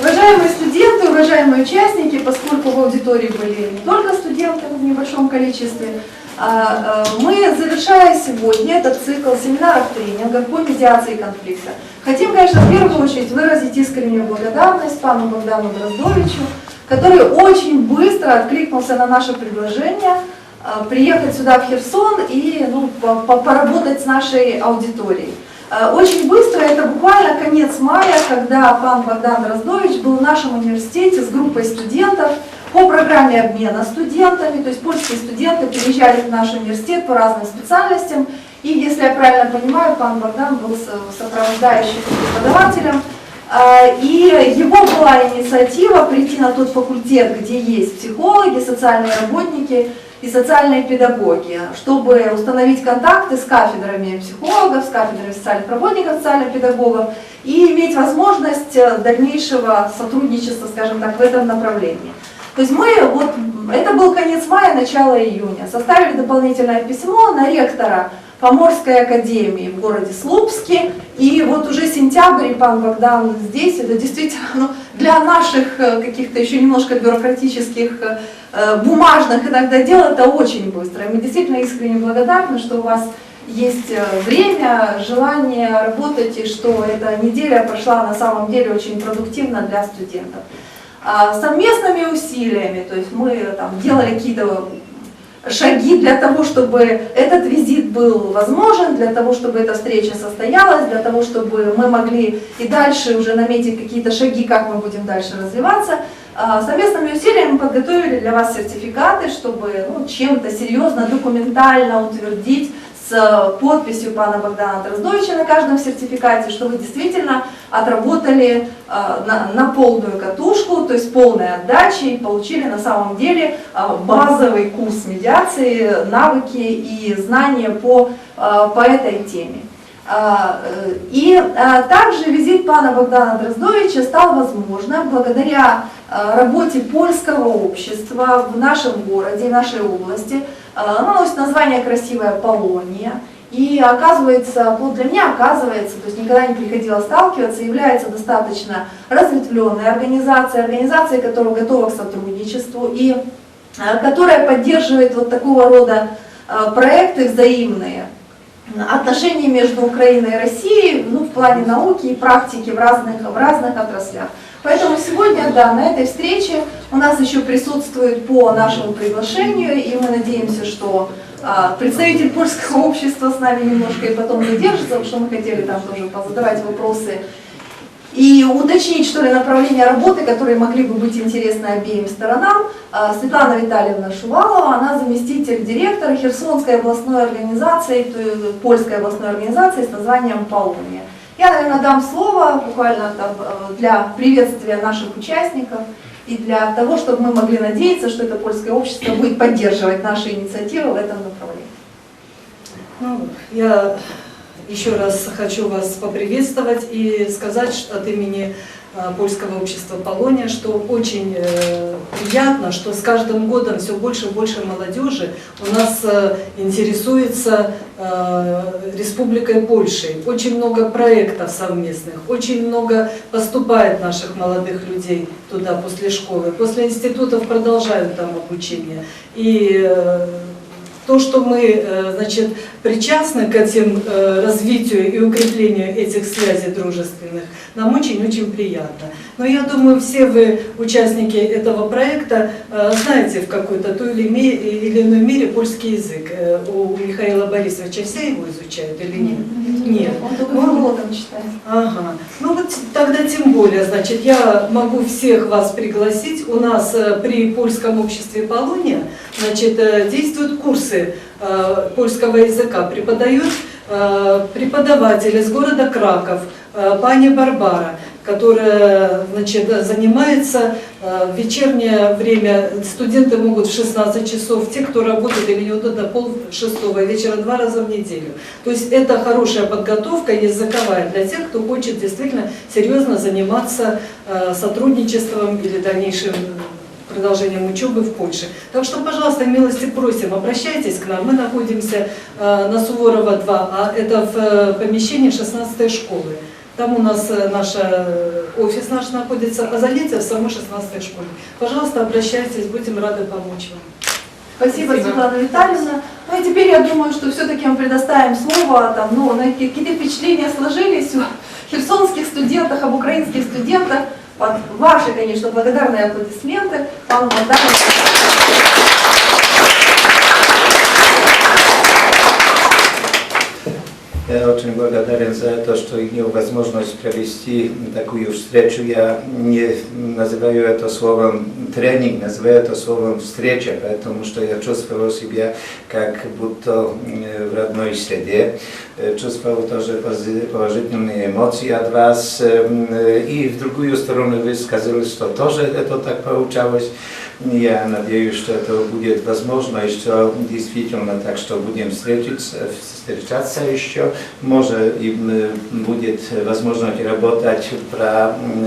Уважаемые студенты, уважаемые участники, поскольку в аудитории были не только студенты в небольшом количестве, а, а, мы, завершая сегодня этот цикл семинаров, тренингов по медиации конфликта, хотим, конечно, в первую очередь выразить искреннюю благодарность пану Богдану Дроздовичу, который очень быстро откликнулся на наше предложение а, приехать сюда в Херсон и ну, по- по- поработать с нашей аудиторией. Э, Очень быстро, это буквально конец мая, когда пан Богдан Дроздович был в нашем университете с группой студентов по программе обмена студентами, то есть польские студенты приезжали в наш университет по разным специальностям, и, если я правильно понимаю, пан Богдан был со- сопровождающим преподавателем, Э, и его была инициатива прийти на тот факультет, где есть психологи, социальные работники и социальные педагоги, чтобы установить контакты с кафедрами психологов, с кафедрами социальных работников, социальных педагогов и иметь возможность э, дальнейшего сотрудничества, скажем так, в этом направлении. То есть мы, вот, это был конец мая, начало июня, составили дополнительное письмо на ректора Поморской академии в городе Слупске. И вот уже сентябрь, и пан Богдан здесь, это действительно ну, для наших э, каких-то еще немножко бюрократических, э, э, бумажных иногда дел это очень быстро. И мы действительно искренне благодарны, что у вас есть время, желание работать, и что эта неделя прошла на самом деле очень продуктивно для студентов. А, Совместными усилиями, то есть мы там делали какие-то шаги для того, чтобы этот визит был возможен, для того, чтобы эта встреча состоялась, для того, чтобы мы могли и дальше уже наметить какие-то шаги, как мы будем дальше развиваться. А, Совместными усилиями мы подготовили для вас сертификаты, чтобы ну, чем-то серьезно, документально утвердить с э, подписью пана Богдана Дроздовича на каждом сертификате, что вы действительно отработали э, на, на полную катушку, то есть полной отдачи и получили на самом деле э, базовый курс медиации, навыки и знания по, по этой теме. И также визит пана Богдана Дроздовича стал возможным благодаря работе польского общества в нашем городе, в нашей области. А, Оно носит название «Красивая Полония». И оказывается, вот для меня оказывается, то есть никогда не приходилось сталкиваться, является достаточно разветвленной организацией, организацией, которая готова к сотрудничеству и а, которая поддерживает вот такого рода а, проекты взаимные, отношения между Украиной и Россией ну, в плане науки и практики в разных, в разных отраслях. Поэтому сегодня, да, на этой встрече у нас еще присутствует по нашему приглашению, и мы надеемся, что а, представитель польского общества с нами немножко и потом задержится, потому что мы хотели там тоже позадавать вопросы и уточнить, что ли, направления работы, которые могли бы быть интересны обеим сторонам. А, Светлана Витальевна Шувалова, она заместитель директора Херсонской областной организации, есть польской областной организации с названием «Полония». Я, наверное, дам слово буквально там, э, для приветствия наших участников и для того, чтобы мы могли надеяться, что это польское общество будет поддерживать наши инициативы в этом направлении. Ну, я еще раз хочу вас поприветствовать и сказать что от имени Польского общества Полония, что очень э, приятно, что с каждым годом все больше и больше молодежи у нас э, интересуется э, Республикой Польшей. Очень много проектов совместных, очень много поступает наших молодых людей туда после школы. После институтов продолжают там обучение. И э, то, что мы э, значит, причастны к этим э, развитию и укреплению этих связей дружественных, нам очень-очень приятно. Но я думаю, все вы, участники этого проекта, э, знаете в какой-то той или, или иной мере польский язык. У Михаила Борисовича все его изучают или нет? Нет. Он только Ну, читает. Ага. Ну вот тогда тем более, значит, я могу всех вас пригласить. У нас при Польском обществе Полония, значит, э, действуют курсы э, польского языка. Преподают э, преподаватель из города Краков, пани Барбара, которая, значит, занимается в вечернее время. Студенты могут в 16 часов, те, кто работает или не до пол шестого вечера, два раза в неделю. То есть это хорошая подготовка языковая для тех, кто хочет действительно серьезно заниматься сотрудничеством или дальнейшим продолжением учебы в Польше. Так что, пожалуйста, милости просим, обращайтесь к нам. Мы находимся э, на Суворова 2, а это в э, помещении 16 школы. Там у нас э, наша офис наш находится, а занятия в самой 16 школе. Пожалуйста, обращайтесь, будем рады помочь вам. Спасибо, Спасибо. Светлана Витальевна. Ну и теперь я думаю, что все-таки мы предоставим слово, там, ну, какие-то впечатления сложились у херсонских студентах, об украинских студентах. Вот ваши, конечно, благодарные аплодисменты пану Богдану. Я очень благодарен за то, что имел возможность провести такую встречу. Я не называю это словом тренинг, называю это словом встреча, потому что я чувствовал себя как будто э, в родной среде. Э, Чувствовал тоже пози- положительные эмоции от вас. Э, м, э, И в другую сторону вы сказали, что тоже это так получалось. Я надеюсь, что это будет возможно, и что действительно так, что будем встретиться, встречаться еще. Может, и м, будет возможность работать про м,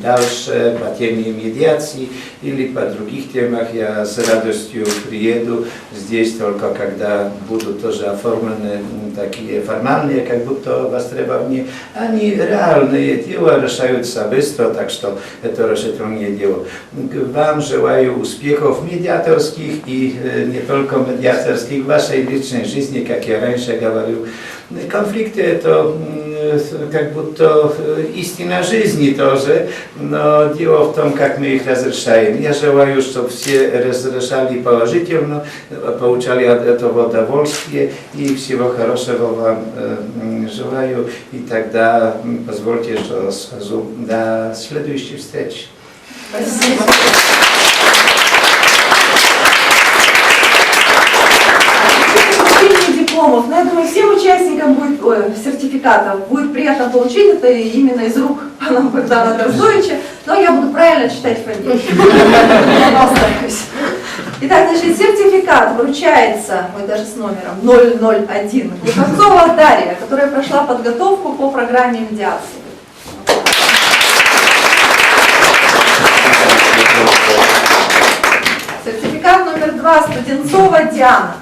дальше по теме медиации или по других темах. Я с радостью приеду здесь только когда будут тоже оформлены м, такие формальные, как будто востребования. Они реальные дела решаются быстро, так что это решительное дело. Вам желаю успехов медиаторских и э, не только медиаторских в вашей личной жизни, как я раньше говорил. Конфликты это м, как будто э, истина жизни тоже, но дело в том, как мы их разрешаем. Я желаю, чтобы все разрешали положительно, э, получали от этого удовольствие и всего хорошего вам э, м, желаю. И тогда м, позвольте, что скажу до следующей встречи. Спасибо. Получение дипломов. Но я думаю, всем участникам будет, ой, сертификатов будет приятно получить это именно из рук пана Богдана Дроздовича. Но я буду правильно читать фамилию. Итак, значит, сертификат вручается, ой, даже с номером 001, Глуховцова Дарья, которая прошла подготовку по программе медиации. Сертификат номер два Студенцова Диана.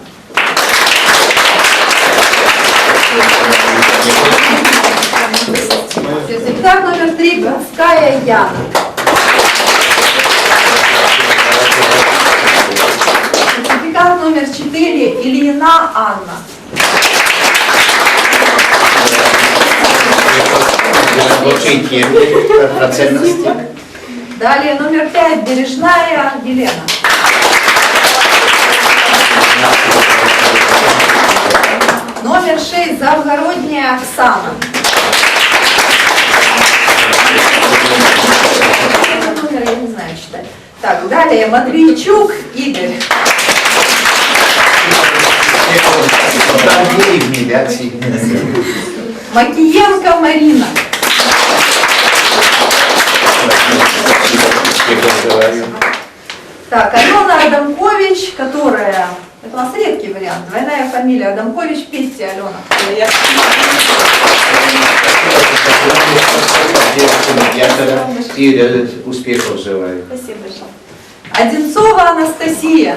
Сертификат номер три Горская Яна. Сертификат номер четыре Ильина Анна. Далее номер пять Бережная Елена. Номер шесть Завгородняя Оксана. Номер я не знаю читать. Так, далее Матвейчук Игорь. Макиенко Марина. Так, Алена Адамкович, которая... Это у нас редкий вариант. Двойная фамилия Адамкович, Петя Алена. Медиатора и успехов желаю. Спасибо большое. Одинцова Анастасия.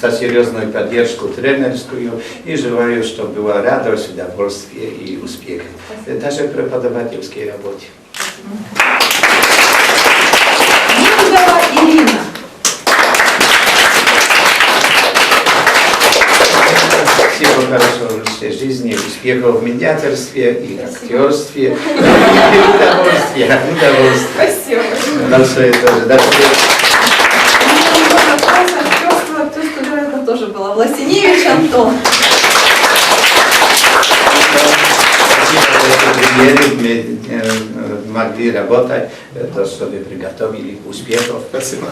За серьезную поддержку тренерскую и желаю, чтобы была радость, удовольствие и успех. Даже в преподавательской работе. Мингова Всего хорошего в личной жизни, успехов в медиаторстве и актерстве. И удовольствия, удовольствия. Спасибо. Большое тоже. До встречи. Тоже было. Власеневич Антон. Спасибо, мы э, могли работать, то, что вы приготовили. Успехов. Спасибо.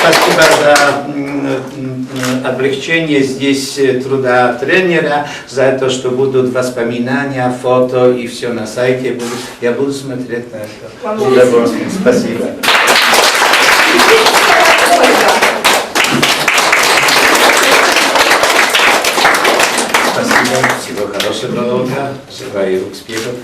Спасибо за м, облегчение здесь э, труда тренера, за то, что будут воспоминания, фото и все на сайте. Буду- Я буду смотреть на это. С удовольствием. Спасибо. Спасибо. Всего хорошего, Ольга. Желаю успехов.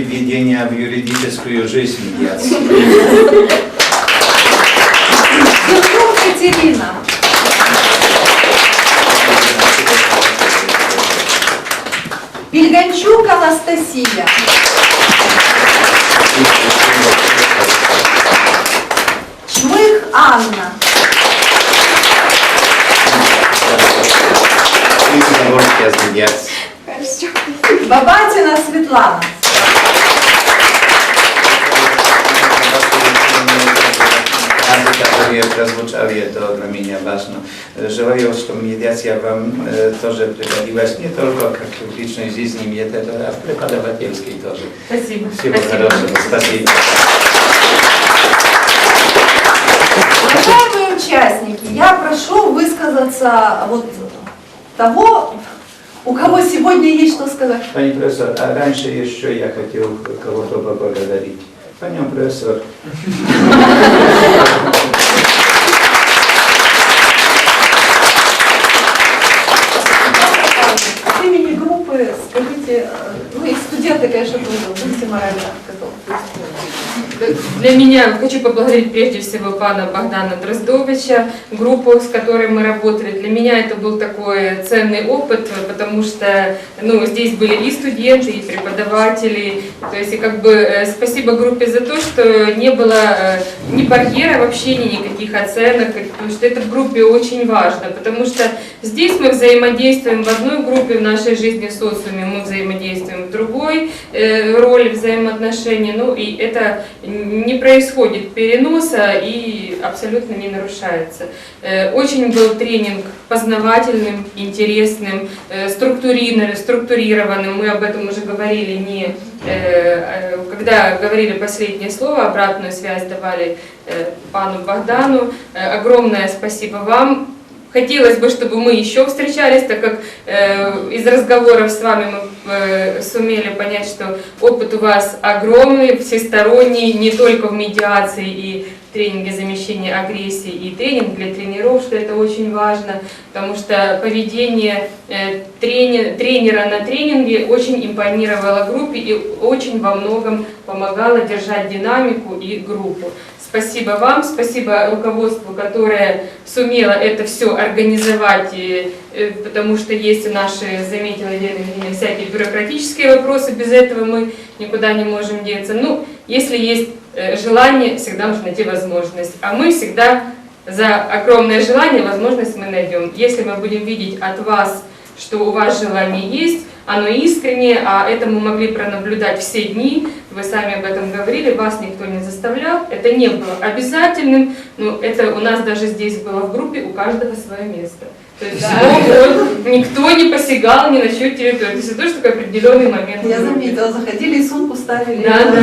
Oblasti wwedienia w юридическую жизнь медиации. Катерина. Пельганчук Анастасия. Чмых Анна. И удовольствие с медиацией. Бабатина Светлана. Фразы, которые прозвучали, это для меня важно. Желаю, чтобы медиация вам э, тоже пригодилась не только как в личной жизни метода, а в преподавательской тоже. Спасибо. Всего хорошего. Спасибо. Уважаемые участники, я прошу высказаться вот того, у кого сегодня есть что сказать. Pani profesor, a раньше еще я хотел кого-то поблагодарить. Panią profesor, От имени группы скажите, э, ну и студенты, конечно, тоже, будьте морально готовы. Для меня хочу поблагодарить прежде всего пана Богдана Дроздовича, группу, с которой мы работали. Для меня это был такой ценный опыт, потому что ну, здесь были и студенты, и преподаватели. То есть и как бы э, спасибо группе за то, что не было э, ни барьера в общении, никаких оценок, потому что это в группе очень важно, потому что здесь мы взаимодействуем в одной группе в нашей жизни в социуме, мы взаимодействуем в другой э, роли взаимоотношений, ну и это не происходит переноса и абсолютно не нарушается. Э, Очень был тренинг познавательным, интересным, э, структурированным. Мы об этом уже говорили не э, когда говорили последнее слово, обратную связь давали пану Богдану. Огромное спасибо вам. Хотелось бы, чтобы мы еще встречались, так как э, из разговоров с вами мы э, сумели понять, что опыт у вас огромный, всесторонний, не только в медиации и тренинге замещения агрессии и тренинг для тренеров, что это очень важно, потому что поведение э, трени- тренера на тренинге очень импонировало группе и очень во многом помогало держать динамику и группу. Спасибо вам, спасибо руководству, которое сумело это все организовать, и, э, потому что есть и наши, заметила Елена всякие бюрократические вопросы, без этого мы никуда не можем деться. Ну, если есть э, желание, всегда можно найти возможность. А мы всегда за огромное желание возможность мы найдем. Если мы будем видеть от вас, что у вас желание есть, оно искреннее, а это мы могли пронаблюдать все дни, вы сами об этом говорили, вас никто не заставлял, это не было обязательным, но это у нас даже здесь было в группе, у каждого свое место. То есть вот, никто не посягал ни на чью территорию, то есть это тоже такой определенный момент. Я заметила, заходили и сумку ставили. Да, да.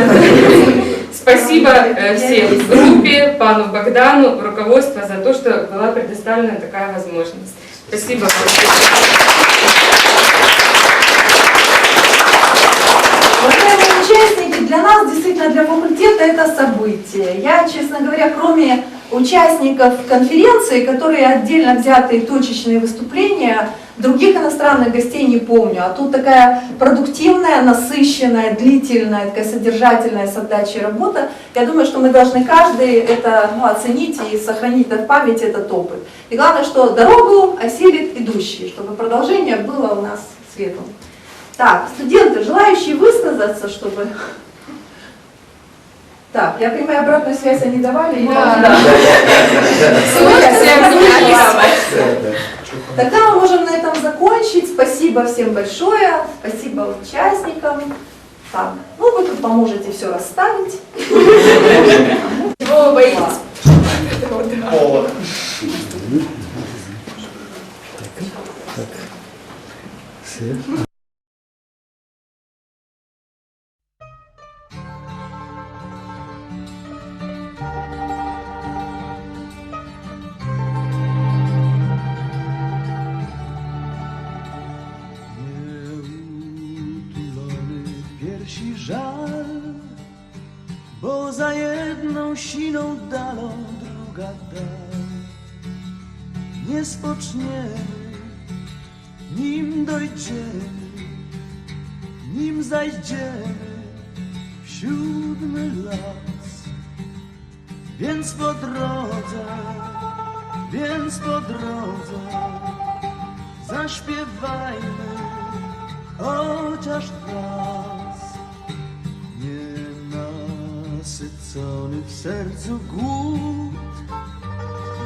Спасибо э, всем в группе, пану Богдану, руководству за то, что была предоставлена такая возможность. Спасибо вам. Уважаемые участники, для нас, действительно, для факультета это событие. Я, честно говоря, кроме участников конференции, которые отдельно взятые точечные выступления, других иностранных гостей не помню. А тут такая продуктивная, насыщенная, длительная, такая содержательная с отдачей работа. Я думаю, что мы должны каждый это ну, оценить и сохранить в памяти этот опыт. И главное, что дорогу осилит идущий, чтобы продолжение было у нас светлым. Так, студенты, желающие высказаться, чтобы... Так, я понимаю, обратную связь они давали? Да, да. Тогда мы можем на этом закончить. Спасибо всем большое. Спасибо участникам. Так, ну вы тут поможете все расставить. Чего вы боитесь? Nieutulony siną dalą druga dal. Nie spoczniemy, nim dojdziemy nim zajdziemy w siódmy las. Więc po drodze, więc po drodze zaśpiewajmy chociaż raz. Nienasycony w sercu głód,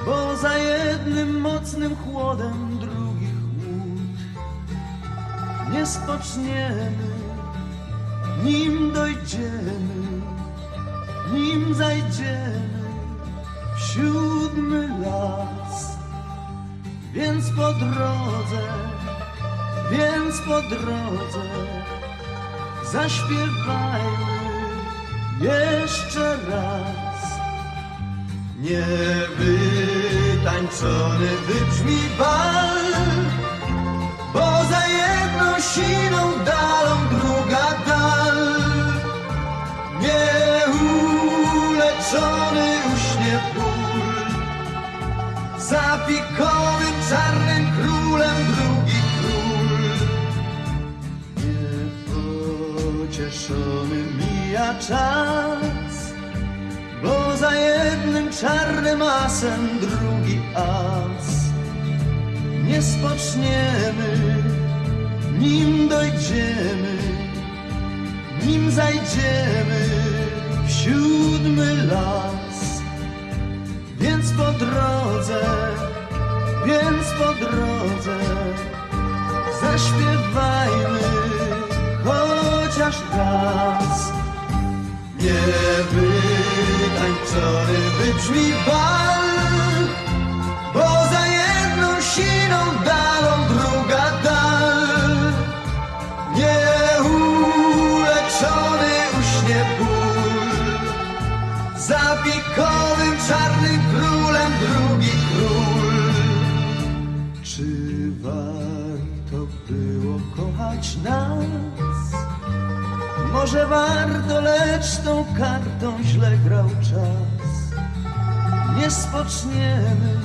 bo za jednym mocnym chłodem drugi chłód. Nie spoczniemy, nim dojdziemy, nim zajdziemy w siódmy las. Więc po drodze, więc po drodze zaśpiewajmy jeszcze raz. Niewytańczony wybrzmi bal, bo za jedną siną dalą druga dal. Nieuleczony uśnie ból, za pikowym czarnym królem drugi król. Niepocieszony mija czas, bo za jednym czarnym asem drugi as. Nie spoczniemy, nim dojdziemy, nim zajdziemy w siódmy las. Więc po drodze, więc po drodze zaśpiewajmy chociaż raz. Niewytańczony wybrzmi bal, bo za jedną siną dalą druga dal. Nieuleczony uśnie ból, za pikowym czarnym królem drugi król. Czy warto było kochać nas? Może warto, lecz tą kartą źle grał czas. Nie spoczniemy,